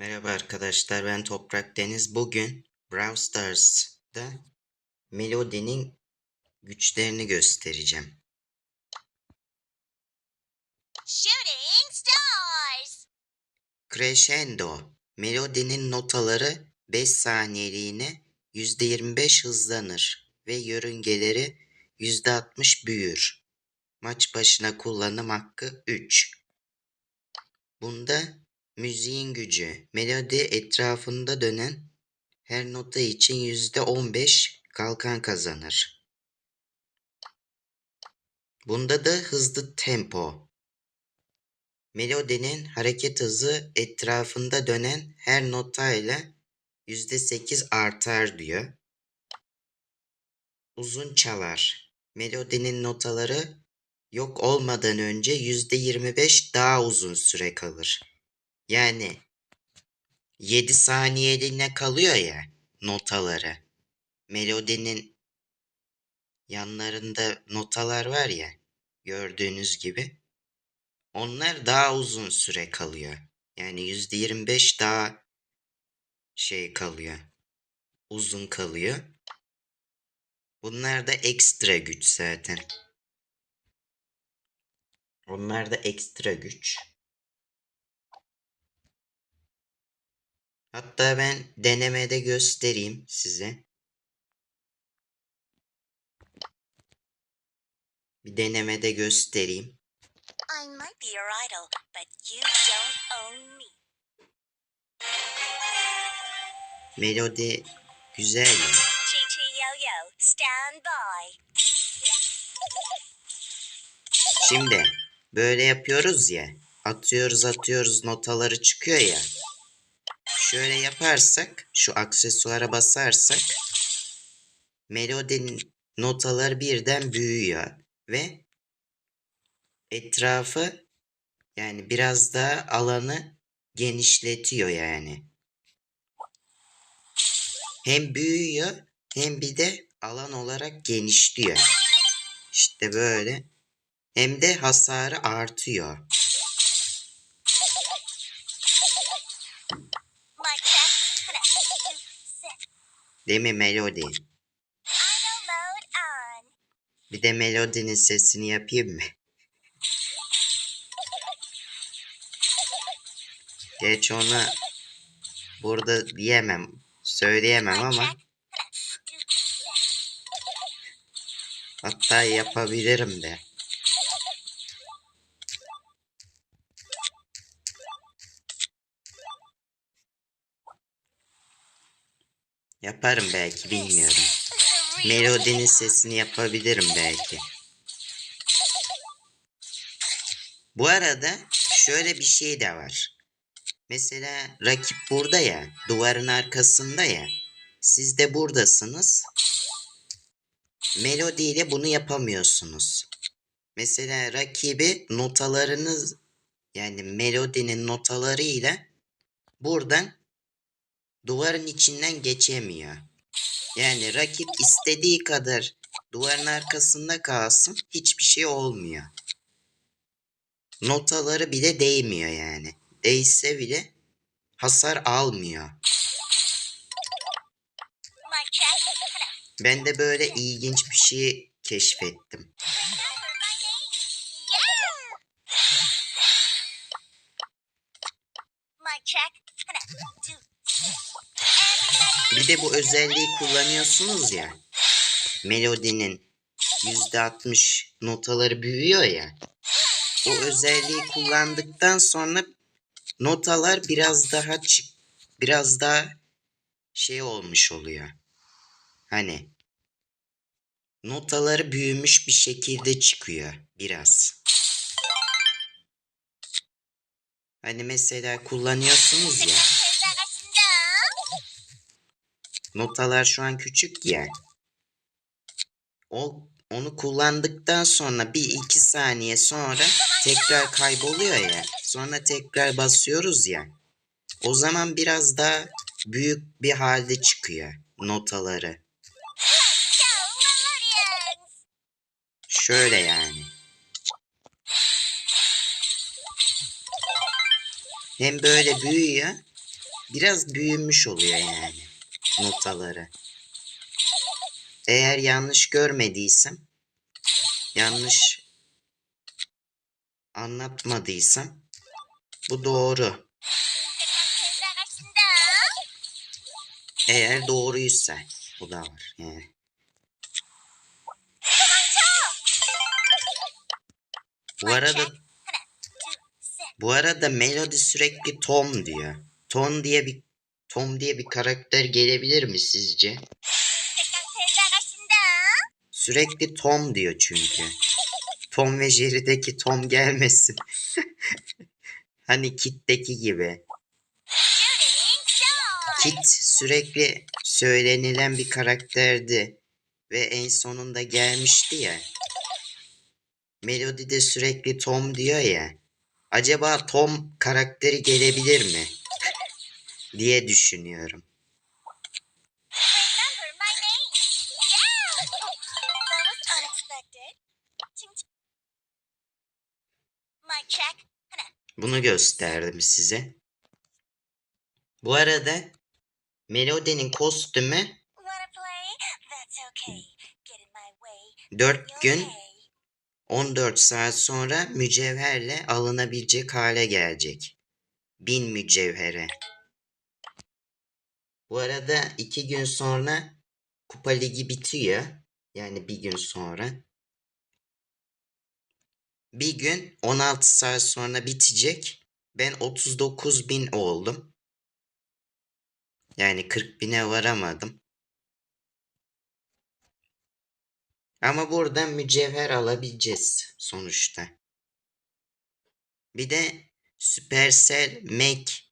Merhaba arkadaşlar ben Toprak Deniz. Bugün Brawl Stars'da Melody'nin güçlerini göstereceğim. Shooting stars! Crescendo. Melody'nin notaları 5 saniyeliğine %25 hızlanır ve yörüngeleri %60 büyür. Maç başına kullanım hakkı 3. Bunda müziğin gücü, melodi etrafında dönen her nota için %15 kalkan kazanır. Bunda da hızlı tempo. Melodinin hareket hızı etrafında dönen her notayla %8 artar diyor. Uzun çalar. Melodinin notaları yok olmadan önce %25 daha uzun süre kalır. Yani 7 saniyeliğine kalıyor ya notaları. Melodinin yanlarında notalar var ya gördüğünüz gibi. Onlar daha uzun süre kalıyor. Yani %25 daha şey kalıyor. Uzun kalıyor. Bunlar da ekstra güç zaten. Onlar da ekstra güç. Hatta ben denemede göstereyim size. Bir denemede göstereyim. I might be your idol, but you don't own me. Melodi güzel ya. Chi Chi Yo Yo, stand by. Şimdi böyle yapıyoruz ya. Atıyoruz atıyoruz notaları çıkıyor ya. Şöyle yaparsak şu aksesuara basarsak melodinin notaları birden büyüyor ve etrafı yani biraz daha alanı genişletiyor yani. Hem büyüyor hem bir de alan olarak genişliyor. İşte böyle. Hem de hasarı artıyor. Değil mi Melody? Bir de Melody'nin sesini yapayım mı? Geç onu burada diyemem, söyleyemem ama hatta yapabilirim de. Yaparım belki bilmiyorum. Melodinin sesini yapabilirim belki. Bu arada şöyle bir şey de var. Mesela rakip burada ya, duvarın arkasında ya. Siz de buradasınız. Melodiyle bunu yapamıyorsunuz. Mesela rakibi notalarınız yani melodinin notalarıyla buradan duvarın içinden geçemiyor. Yani rakip istediği kadar duvarın arkasında kalsın hiçbir şey olmuyor. Notaları bile değmiyor yani. Değse bile hasar almıyor. Ben de böyle ilginç bir şey keşfettim. Bir de bu özelliği kullanıyorsunuz ya. Melodinin %60 notaları büyüyor ya. O özelliği kullandıktan sonra notalar biraz daha çık biraz daha şey olmuş oluyor. Hani notaları büyümüş bir şekilde çıkıyor biraz. Hani mesela kullanıyorsunuz ya. Notalar şu an küçük ya. O, onu kullandıktan sonra bir iki saniye sonra tekrar kayboluyor ya. Sonra tekrar basıyoruz ya. O zaman biraz daha büyük bir halde çıkıyor notaları. Şöyle yani. Hem böyle büyüyor. Biraz büyümüş oluyor yani notaları. Eğer yanlış görmediysem, yanlış anlatmadıysam bu doğru. Eğer doğruysa bu da var yani. Bu arada bu arada melodi sürekli tom diyor. Ton diye bir Tom diye bir karakter gelebilir mi sizce? Sürekli Tom diyor çünkü. Tom ve Jerry'deki Tom gelmesin. hani Kit'teki gibi. Kit sürekli söylenilen bir karakterdi. Ve en sonunda gelmişti ya. Melody de sürekli Tom diyor ya. Acaba Tom karakteri gelebilir mi? diye düşünüyorum. Bunu gösterdim size. Bu arada Melody'nin kostümü 4 gün 14 saat sonra mücevherle alınabilecek hale gelecek. 1000 mücevhere. Bu arada 2 gün sonra Kupa Ligi bitiyor. Yani bir gün sonra. Bir gün 16 saat sonra bitecek. Ben 39 bin oldum. Yani 40 bine varamadım. Ama buradan mücevher alabileceğiz sonuçta. Bir de Supercell Mac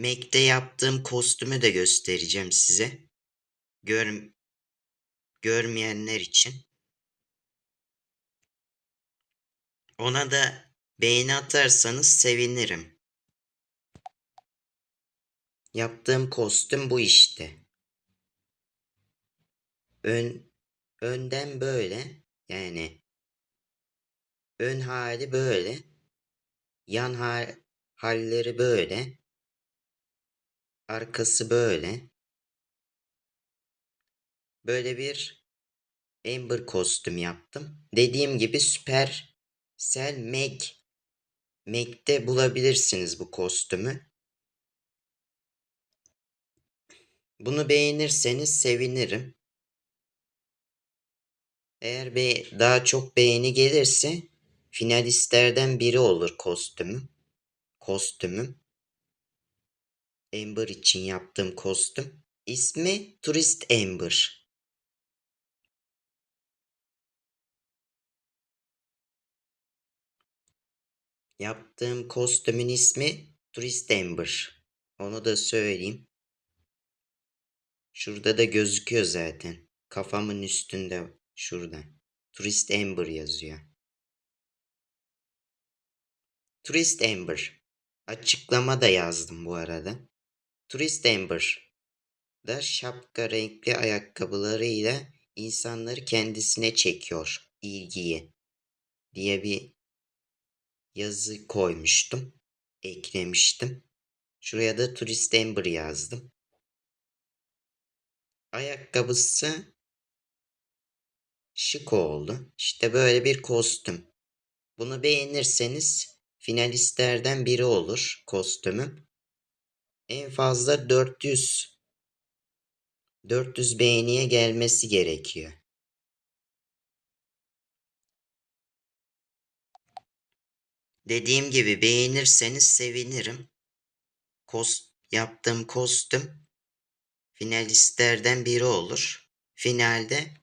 Mac'te yaptığım kostümü de göstereceğim size. Gör, görmeyenler için. Ona da beğeni atarsanız sevinirim. Yaptığım kostüm bu işte. Ön önden böyle yani ön hali böyle yan hal, halleri böyle arkası böyle böyle bir Amber kostüm yaptım. Dediğim gibi Supercell Meg Meg'de bulabilirsiniz bu kostümü. Bunu beğenirseniz sevinirim. Eğer be daha çok beğeni gelirse finalistlerden biri olur kostümüm. Kostümüm. Amber için yaptığım kostüm. İsmi Turist Amber. Yaptığım kostümün ismi Turist Amber. Onu da söyleyeyim. Şurada da gözüküyor zaten. Kafamın üstünde şurada. Turist Amber yazıyor. Turist Amber. Açıklama da yazdım bu arada. Turist Amber da şapka renkli ayakkabılarıyla insanları kendisine çekiyor ilgiyi diye bir yazı koymuştum. Eklemiştim. Şuraya da Turist Amber yazdım. Ayakkabısı şık oldu. İşte böyle bir kostüm. Bunu beğenirseniz finalistlerden biri olur kostümüm. En fazla 400 400 beğeniye gelmesi gerekiyor. Dediğim gibi beğenirseniz sevinirim. Kost yaptığım kostüm finalistlerden biri olur. Finalde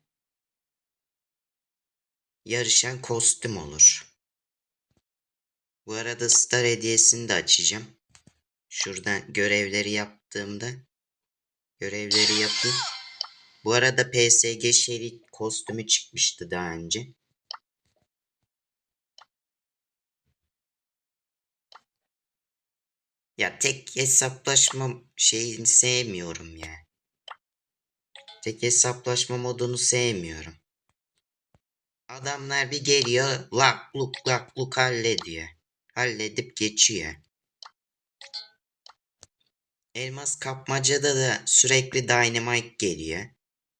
yarışan kostüm olur. Bu arada star hediyesini de açacağım. Şuradan görevleri yaptığımda görevleri yapayım. Bu arada PSG şerit kostümü çıkmıştı daha önce. Ya tek hesaplaşma şeyini sevmiyorum ya. Tek hesaplaşma modunu sevmiyorum. Adamlar bir geliyor lak luk lak luk hallediyor. Halledip geçiyor. Elmas kapmacada da sürekli dynamite geliyor.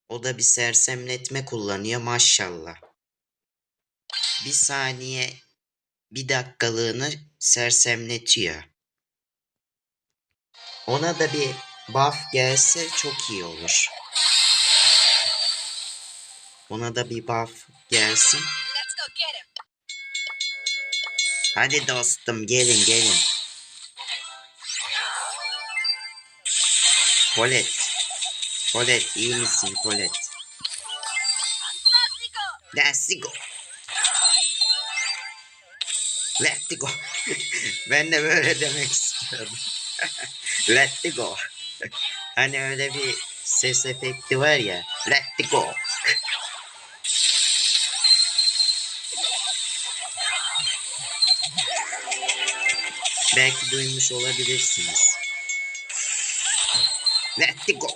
O da bir sersemletme kullanıyor maşallah. Bir saniye bir dakikalığını sersemletiyor. Ona da bir buff gelse çok iyi olur. Ona da bir buff gelsin. Hadi dostum gelin gelin. Colette. Colette iyi misin Colette? Let's go. Let's go. Ben de böyle demek istiyorum. Let's go. hani öyle bir ses efekti var ya. Let's go. Belki duymuş olabilirsiniz. Let's go.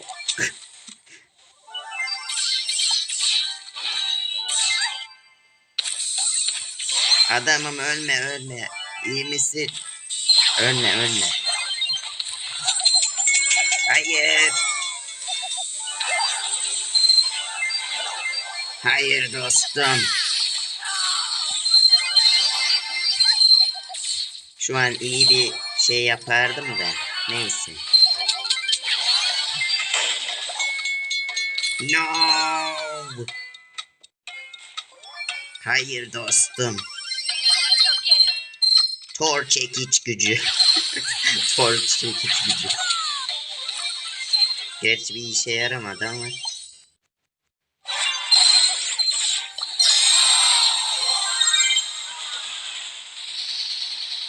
Adamım ölme ölme. İyi misin? Ölme ölme. Hayır. Hayır dostum. Şu an iyi bir şey yapardım da. Neyse. No. Hayır dostum. Tor çekiç gücü. Tor çekiç gücü. Gerçi bir işe yaramadı ama.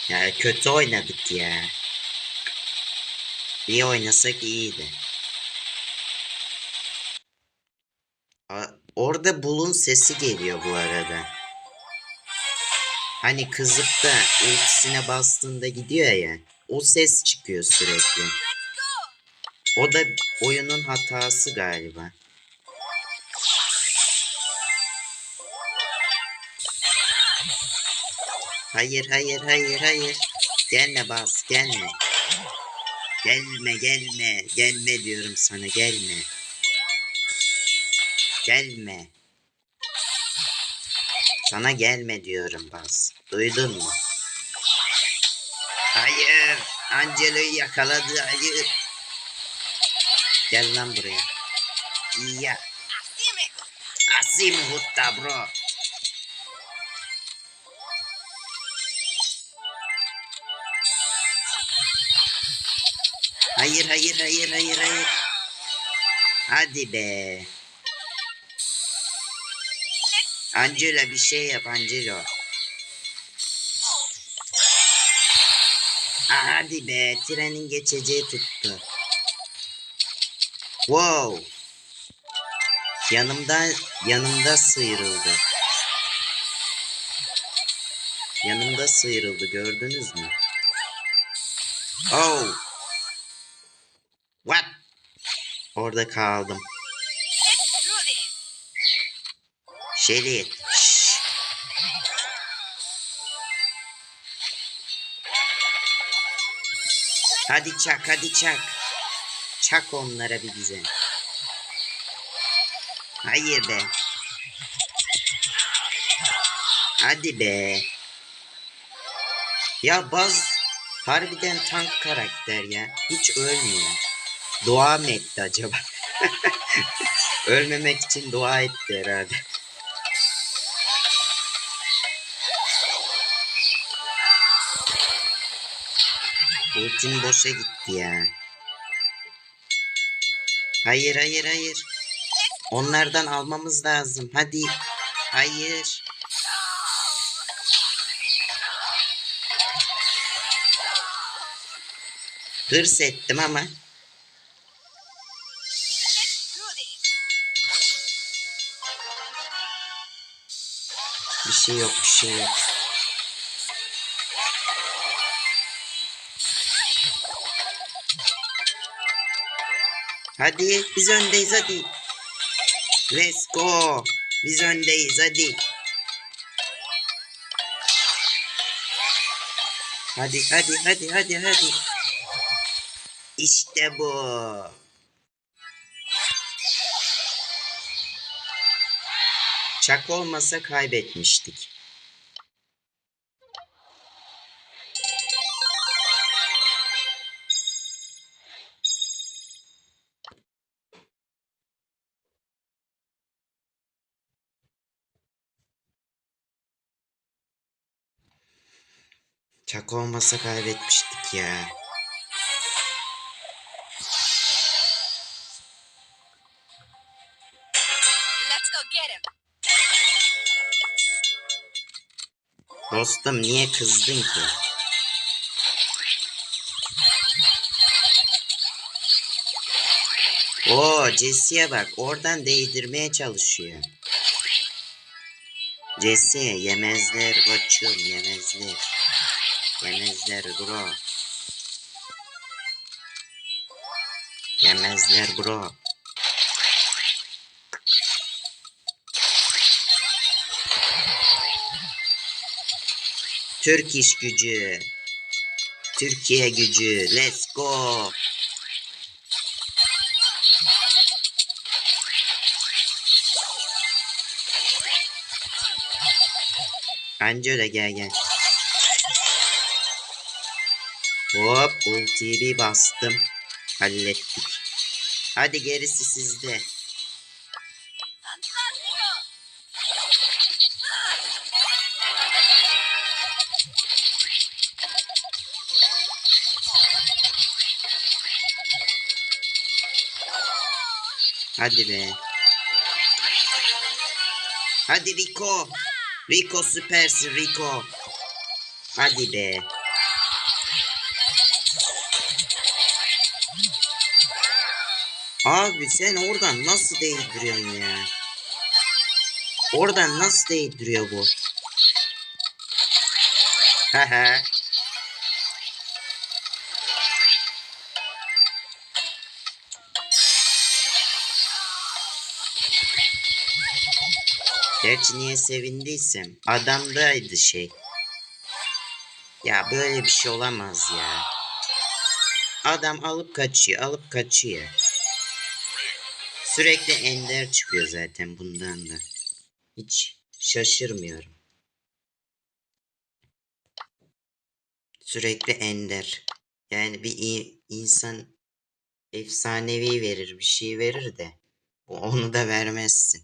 Ya kötü oynadık ya. İyi oynasak iyiydi. Orada bulun sesi geliyor bu arada. Hani kızıp da ultisine bastığında gidiyor ya. O ses çıkıyor sürekli. O da oyunun hatası galiba. Hayır hayır hayır hayır. Gelme bas gelme. Gelme gelme. Gelme diyorum sana gelme. Gelme. Sana gelme diyorum bas. Duydun mu? Hayır. Angelo'yu yakaladı. Hayır. Gel lan buraya. Ya. Gusta. Así me gusta bro. Hayır hayır hayır hayır hayır. Hadi be. Angela bir şey yap Angelo. Aa, hadi be trenin geçeceği tuttu. Wow. Yanımda yanımda sıyrıldı. Yanımda sıyrıldı gördünüz mü? Oh. What? Orada kaldım. Şerit. şşş. Hadi çak hadi çak. Çak onlara bir güzel. Hayır be. Hadi be. Ya Baz harbiden tank karakter ya. Hiç ölmüyor. Dua mı etti acaba? Ölmemek için dua etti herhalde. Ultim boşa gitti ya. Hayır hayır hayır. Onlardan almamız lazım. Hadi. Hayır. Hırs ettim ama. Bir şey yok bir şey yok. Hadi biz öndeyiz hadi. Let's go. Biz öndeyiz hadi. Hadi hadi hadi hadi hadi. İşte bu. Çak olmasa kaybetmiştik. Çak olmasa kaybetmiştik ya. Dostum niye kızdın ki? Oo Jesse'ye bak oradan değdirmeye çalışıyor. Jesse yemezler koçum yemezler. Yemezler bro. Yemezler bro. Türk iş gücü. Türkiye gücü. Let's go. Bence öyle gel gel. Hop ultiyi bir bastım. Hallettik. Hadi gerisi sizde. Hadi be. Hadi Rico. Rico süpersin Rico. Hadi be. Abi sen oradan nasıl değdiriyorsun ya? Oradan nasıl değdiriyor bu? Haha. Gerçi niye sevindiysem adamdaydı şey. Ya böyle bir şey olamaz ya. Adam alıp kaçıyor, alıp kaçıyor. Sürekli ender çıkıyor zaten bundan da. Hiç şaşırmıyorum. Sürekli ender. Yani bir insan efsanevi verir, bir şey verir de onu da vermezsin.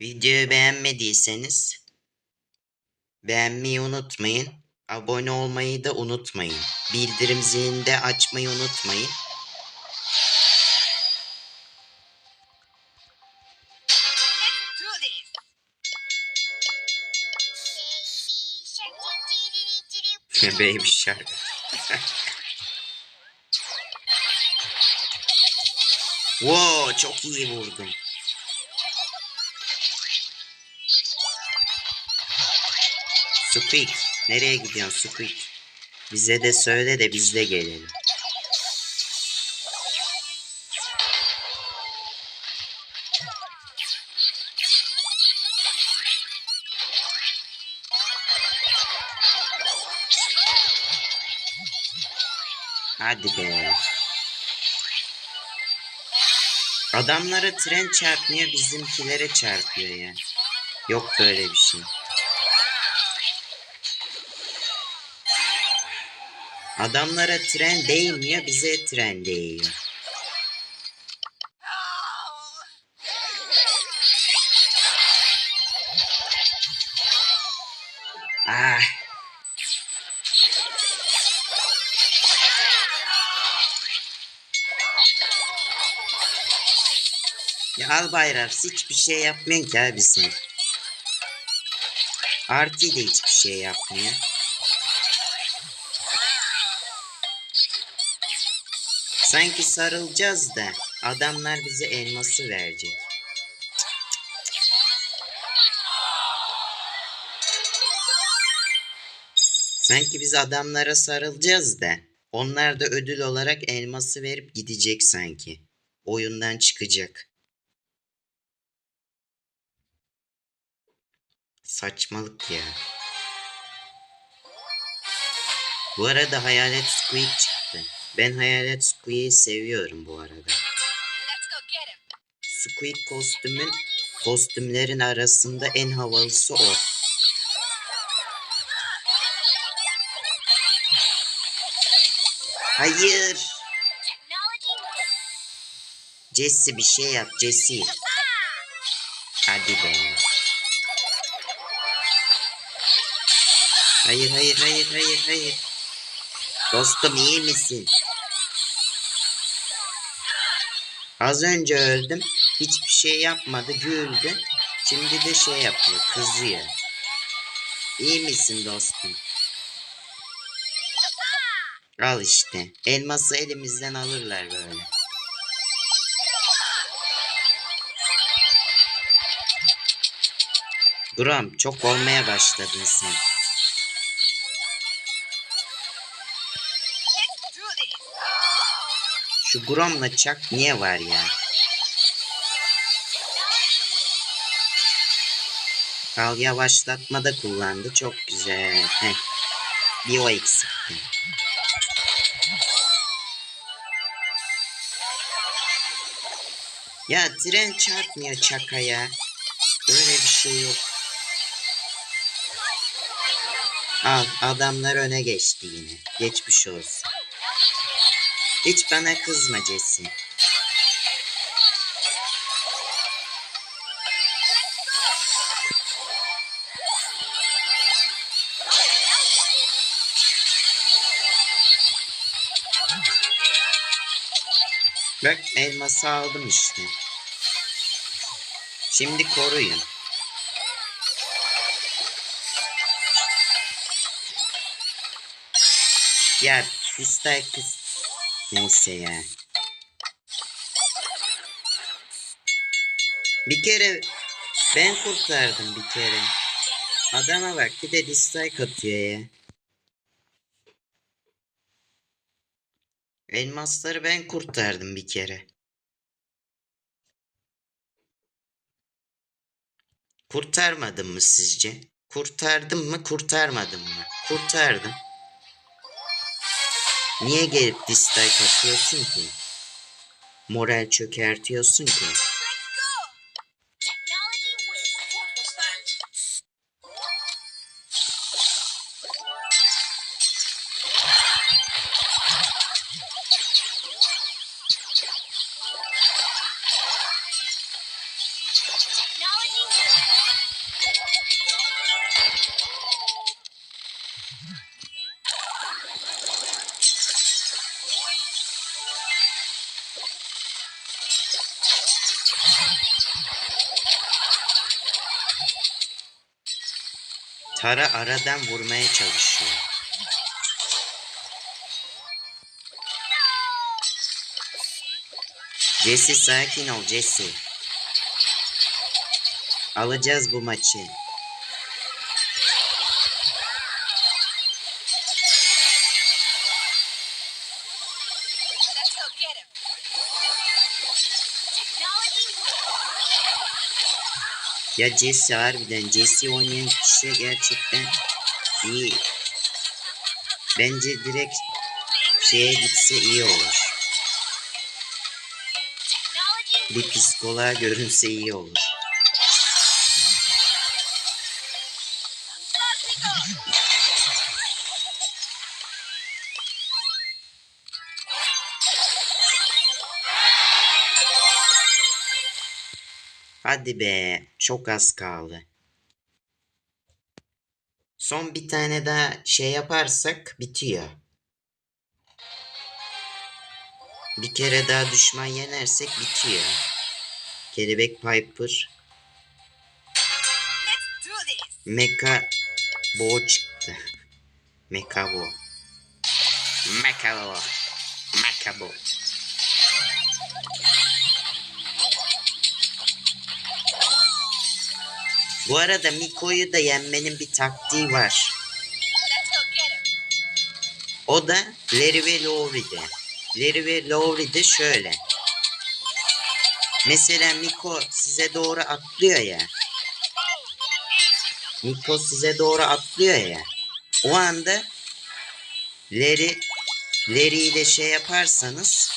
Videoyu beğenmediyseniz beğenmeyi unutmayın. Abone olmayı da unutmayın. Bildirim zilini de açmayı unutmayın. Baby Shark. wow çok iyi vurdum. Squeak. Nereye gidiyorsun Squeak? Bize de söyle de biz de gelelim. Hadi be. Adamlara tren çarpmıyor bizimkilere çarpıyor ya. Yok böyle bir şey. Adamlara tren değmiyor bize tren değiyor. Ah. Ya al bayrak hiçbir şey yapmıyorsun ki abi sen. Arti de hiçbir şey yapmıyor. Sanki sarılacağız da adamlar bize elması verecek. Sanki biz adamlara sarılacağız da onlar da ödül olarak elması verip gidecek sanki. Oyundan çıkacak. Saçmalık ya. Bu arada Hayalet Squeak. Ben Hayalet Squeak'i seviyorum bu arada. Squeak kostümün kostümlerin arasında en havalısı o. Hayır. Jesse bir şey yap Jesse. Hadi be. Hayır hayır hayır hayır hayır. Dostum iyi misin? Az önce öldüm. Hiçbir şey yapmadı güldü. Şimdi de şey yapıyor kızıyor. İyi misin dostum? Al işte. Elması elimizden alırlar böyle. Grom çok olmaya başladın sen. Şu Grom'la Chuck niye var ya? Al yavaşlatma da kullandı. Çok güzel. Heh. Bir o eksikti. Ya tren çarpmıyor çakaya. Böyle bir şey yok. Al adamlar öne geçti yine. Geçmiş olsun. Hiç bana kızma Jesse. Bak elması aldım işte. Şimdi koruyun. Ya dislike kız. Neyse ya. Bir kere ben kurtardım bir kere. Adama bak bir de dislike atıyor ya. Elmasları ben kurtardım bir kere. Kurtarmadım mı sizce? Kurtardım mı kurtarmadım mı? Kurtardım. Niye gelip dislike atıyorsun ki? Moral çökertiyorsun ki. Tara aradan vurmaya çalışıyor. Jesse sakin ol Jesse. Alacağız bu maçı. Ya Jesse harbiden Jesse oynayan kişi gerçekten iyi. Bence direkt şeye gitse iyi olur. Bir psikoloğa görünse iyi olur. Hadi be, çok az kaldı. Son bir tane daha şey yaparsak bitiyor. Bir kere daha düşman yenersek bitiyor. Kelebek Piper. Mecha Bo çıktı. Mecha Bo. Mecha Bo. Mecha Bo. Bu arada Miko'yu da yenmenin bir taktiği var. O da Larry ve Lowry'de. Larry ve Lowry'de şöyle. Mesela Miko size doğru atlıyor ya. Miko size doğru atlıyor ya. O anda Larry, Larry ile şey yaparsanız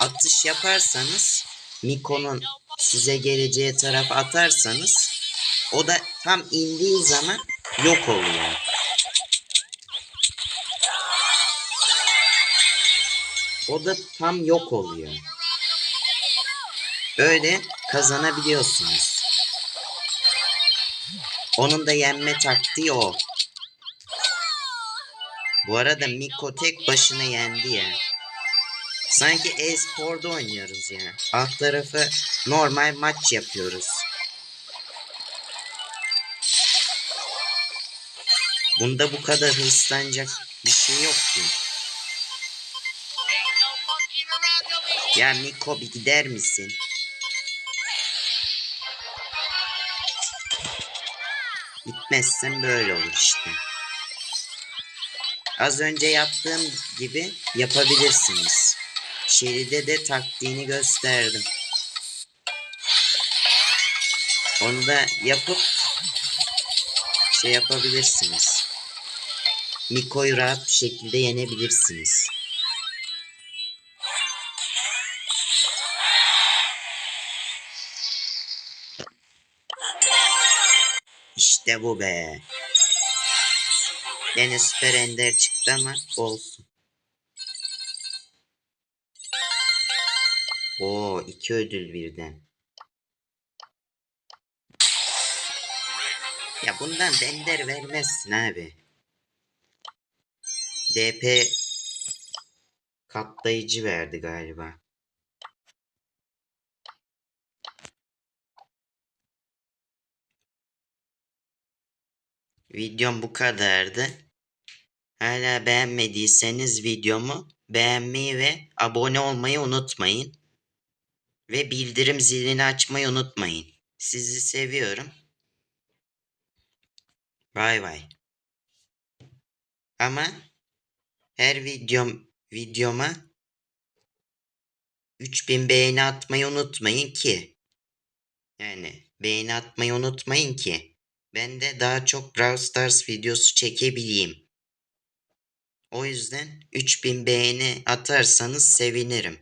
atış yaparsanız Miko'nun size geleceği tarafa atarsanız o da tam indiği zaman yok oluyor. O da tam yok oluyor. Öyle kazanabiliyorsunuz. Onun da yenme taktiği o. Bu arada Miko tek başına yendi ya. Sanki e-sporda oynuyoruz ya. Alt tarafı normal maç yapıyoruz. Bunda bu kadar hırslanacak bir şey yok ki. Ya Miko bir gider misin? Gitmezsen böyle olur işte. Az önce yaptığım gibi yapabilirsiniz. Şeride de taktiğini gösterdim. Onu da yapıp şey yapabilirsiniz. Miko'yu rahat bir şekilde yenebilirsiniz. İşte bu be. Yine süper ender çıktı ama olsun. Oo iki ödül birden. Ya bundan bender vermezsin abi. DP katlayıcı verdi galiba. Videom bu kadardı. Hala beğenmediyseniz videomu beğenmeyi ve abone olmayı unutmayın. Ve bildirim zilini açmayı unutmayın. Sizi seviyorum. Bay bay. Ama her videom videoma 3000 beğeni atmayı unutmayın ki. Yani beğeni atmayı unutmayın ki. Ben de daha çok Brawl Stars videosu çekebileyim. O yüzden 3000 beğeni atarsanız sevinirim.